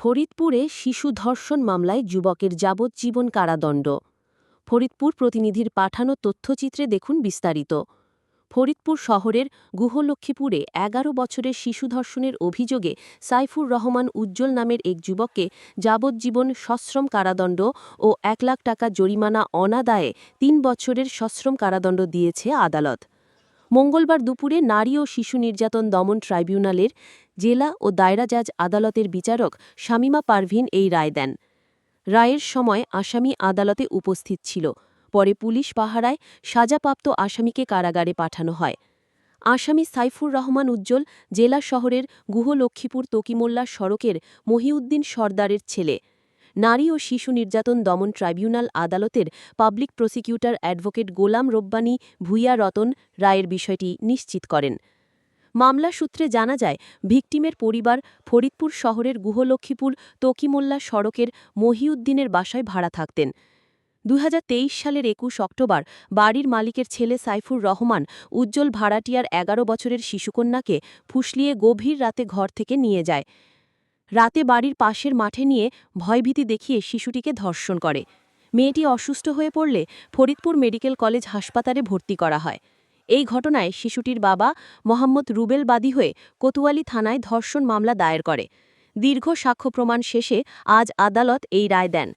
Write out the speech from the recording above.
ফরিদপুরে শিশু ধর্ষণ মামলায় যুবকের যাবজ্জীবন কারাদণ্ড। ফরিদপুর প্রতিনিধির পাঠানো তথ্যচিত্রে দেখুন বিস্তারিত। ফরিদপুর শহরের গুহলক্ষ্মীপুরে এগারো বছরের শিশু ধর্ষণের অভিযোগে সাইফুর রহমান উজ্জ্বল নামের এক যুবককে যাবজ্জীবন সশ্রম কারাদণ্ড ও এক লাখ টাকা জরিমানা অনাদায়ে তিন বছরের সশ্রম কারাদণ্ড দিয়েছে আদালত। মঙ্গলবার দুপুরে নারী ও শিশু নির্যাতন দমন ট্রাইব্যুনালের জেলা ও দায়রা জাজ আদালতের বিচারক শামিমা পারভিন এই রায় দেন। রায়ের সময় আসামি আদালতে উপস্থিত ছিল। পরে পুলিশ পাহারায় সাজাপ্রাপ্ত আসামিকে কারাগারে পাঠানো হয়। আসামি সাইফুর রহমান উজ্জ্বল জেলা শহরের গুহলক্ষ্মীপুর তকিমোল্লা সড়কের মহিউদ্দিন সর্দারের ছেলে। নারী ও শিশু নির্যাতন দমন ট্রাইব্যুনাল আদালতের public prosecutor advocate Golam Rabbani Bhuiya Ratan রায়ের বিষয়টি নিশ্চিত করেন। মামলা সূত্রে জানা যায়, ভিকটিমের পরিবার ফরিদপুর শহরের গুহলক্ষ্মীপুর তকিমোল্লা সড়কের মহিউদ্দিনের বাসায় ভাড়া থাকতেন। দু হাজার তেইশ সালের একুশ অক্টোবর বাড়ির মালিকের ছেলে সাইফুর রহমান উজ্জ্বল ভাড়াটিয়ার এগারো বছরের শিশুকন্যাকে ফুসলিয়ে গভীর রাতে ঘর থেকে নিয়ে যায়। রাতে বাড়ির পাশের মাঠে নিয়ে ভয়ভীতি দেখিয়ে শিশুটিকে ধর্ষণ করে। মেয়েটি অসুস্থ হয়ে পড়লে ফরিদপুর মেডিকেল কলেজ হাসপাতালে ভর্তি করা হয়। এই ঘটনায় শিশুটির বাবা মোহাম্মদ রুবেল বাদী হয়ে কোতোয়ালি থানায় ধর্ষণ মামলা দায়ের করে। দীর্ঘ সাক্ষ্য প্রমাণ শেষে আজ আদালত এই রায় দেন।